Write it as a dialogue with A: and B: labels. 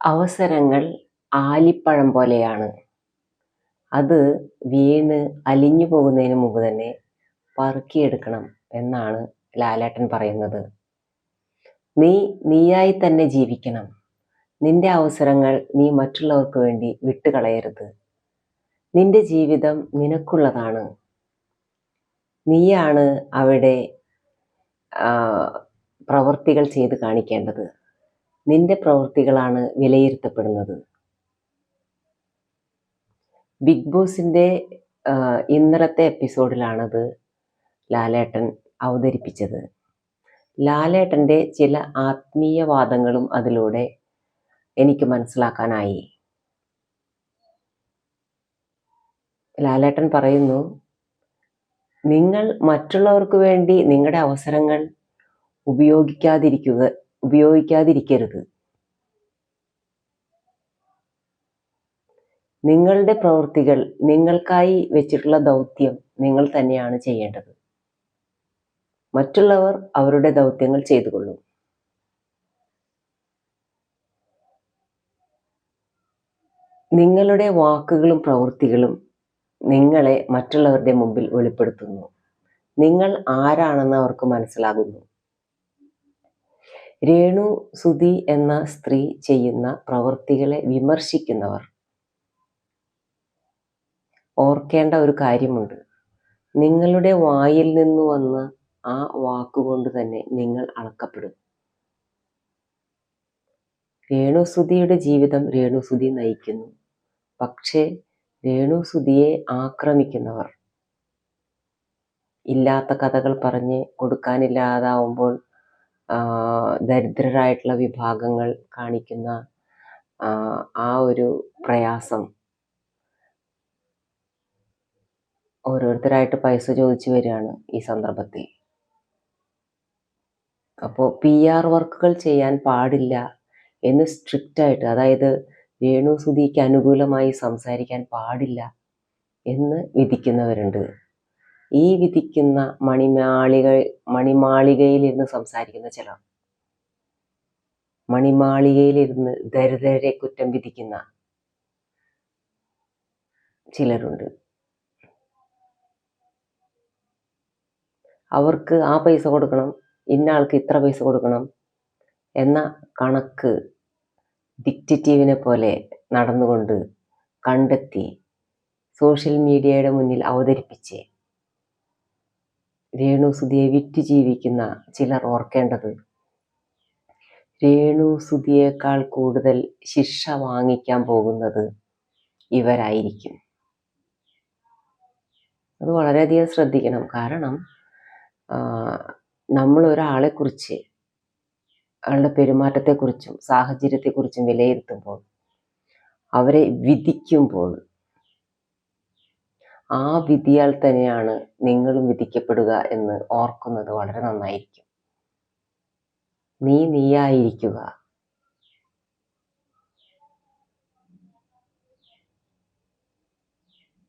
A: അവസരങ്ങൾ ആലിപ്പഴം പോലെയാണ്. അത് വീണ് അലിഞ്ഞു പോകുന്നതിന് മുമ്പ് തന്നെ പറക്കിയെടുക്കണം എന്നാണ് ലാലേട്ടൻ പറയുന്നത്. നീ നീയായി തന്നെ ജീവിക്കണം. നിന്റെ അവസരങ്ങൾ നീ മറ്റുള്ളവർക്ക് വേണ്ടി വിട്ടുകളയരുത്. നിന്റെ ജീവിതം നിനക്കുള്ളതാണ്. നീയാണ് അവിടെ പ്രവർത്തികൾ ചെയ്ത് കാണിക്കേണ്ടത്. നിന്റെ പ്രവൃത്തികളാണ് വിലയിരുത്തപ്പെടുന്നത്. ബിഗ് ബോസിന്റെ ഇന്നലത്തെ എപ്പിസോഡിലാണത് ലാലേട്ടൻ അവതരിപ്പിച്ചത്. ലാലേട്ടന്റെ ചില ആത്മീയവാദങ്ങളും അതിലൂടെ എനിക്ക് മനസ്സിലാക്കാനായി. ലാലേട്ടൻ പറയുന്നു നിങ്ങൾ മറ്റുള്ളവർക്ക് വേണ്ടി നിങ്ങളുടെ അവസരങ്ങൾ ഉപയോഗിക്കാതിരിക്കുക ഉപയോഗിക്കാതിരിക്കരുത്. നിങ്ങളുടെ പ്രവൃത്തികൾ നിങ്ങൾക്കായി വെച്ചിട്ടുള്ള ദൗത്യം നിങ്ങൾ തന്നെയാണ് ചെയ്യേണ്ടത്. മറ്റുള്ളവർ അവരുടെ ദൗത്യങ്ങൾ ചെയ്തു കൊള്ളും നിങ്ങളുടെ വാക്കുകളും പ്രവൃത്തികളും നിങ്ങളെ മറ്റുള്ളവരുടെ മുമ്പിൽ വെളിപ്പെടുത്തുന്നു. നിങ്ങൾ ആരാണെന്ന് അവർക്ക് മനസ്സിലാകുന്നു. രേണു സുധി എന്ന സ്ത്രീ ചെയ്യുന്ന പ്രവൃത്തികളെ വിമർശിക്കുന്നവർ. ഓർക്കേണ്ട ഒരു കാര്യമുണ്ട്. നിങ്ങളുടെ വായിൽ നിന്ന് വന്ന് ആ വാക്കുകൊണ്ട് തന്നെ നിങ്ങൾ അളക്കപ്പെടും. രേണുസുതിയുടെ ജീവിതം രേണുസുതി നയിക്കുന്നു. പക്ഷേ രേണുസുതിയെ ആക്രമിക്കുന്നവർ. ഇല്ലാത്ത കഥകൾ പറഞ്ഞ് കൊടുക്കാനില്ലാതാവുമ്പോൾ ദരിദ്രരായിട്ടുള്ള വിഭാഗങ്ങൾ കാണിക്കുന്ന ആ, ഒരു പ്രയാസം. ഓരോരുത്തരായിട്ട് പൈസ ചോദിച്ചു വരികയാണ് ഈ സന്ദർഭത്തിൽ. അപ്പോൾ പി ആർ വർക്കുകൾ ചെയ്യാൻ പാടില്ല എന്ന് സ്ട്രിക്റ്റ് ആയിട്ട് അതായത് രേണു സുധിക്ക് അനുകൂലമായി സംസാരിക്കാൻ പാടില്ല എന്ന് വിധിക്കുന്നവരുണ്ട്. ഈ വിധിക്കുന്ന മണിമാളിക മണിമാളികയിലിരുന്ന് സംസാരിക്കുന്ന ചിലർ. മണിമാളികയിലിരുന്ന് ദരിദ്രരെ കുറ്റം വിധിക്കുന്ന ചിലരുണ്ട്. അവർക്ക് ആ പൈസ കൊടുക്കണം ഇന്ന ആൾക്ക് ഇത്ര പൈസ കൊടുക്കണം എന്ന കണക്ക് ഡിക്റ്റേറ്റീവിനെ പോലെ നടന്നുകൊണ്ട് കണ്ടെത്തി സോഷ്യൽ മീഡിയയുടെ മുന്നിൽ അവതരിപ്പിച്ച് രേണുസുതിയെ വിറ്റ് ജീവിക്കുന്ന ചിലർ ഓർക്കേണ്ടത്. രേണുസുതിയേക്കാൾ കൂടുതൽ ശിക്ഷ വാങ്ങിക്കാൻ പോകുന്നത് ഇവരായിരിക്കും. അത് വളരെയധികം ശ്രദ്ധിക്കണം. കാരണം നമ്മൾ ഒരാളെക്കുറിച്ച് അയാളുടെ പെരുമാറ്റത്തെക്കുറിച്ചും സാഹചര്യത്തെക്കുറിച്ചും വിലയിരുത്തുമ്പോൾ അവരെ വിധിക്കുമ്പോൾ ആ വിധിയാൽ തന്നെയാണ് നിങ്ങളും വിധിക്കപ്പെടുക എന്ന് ഓർക്കുന്നത് വളരെ നന്നായിരിക്കും. നീ നീയായിരിക്കുക.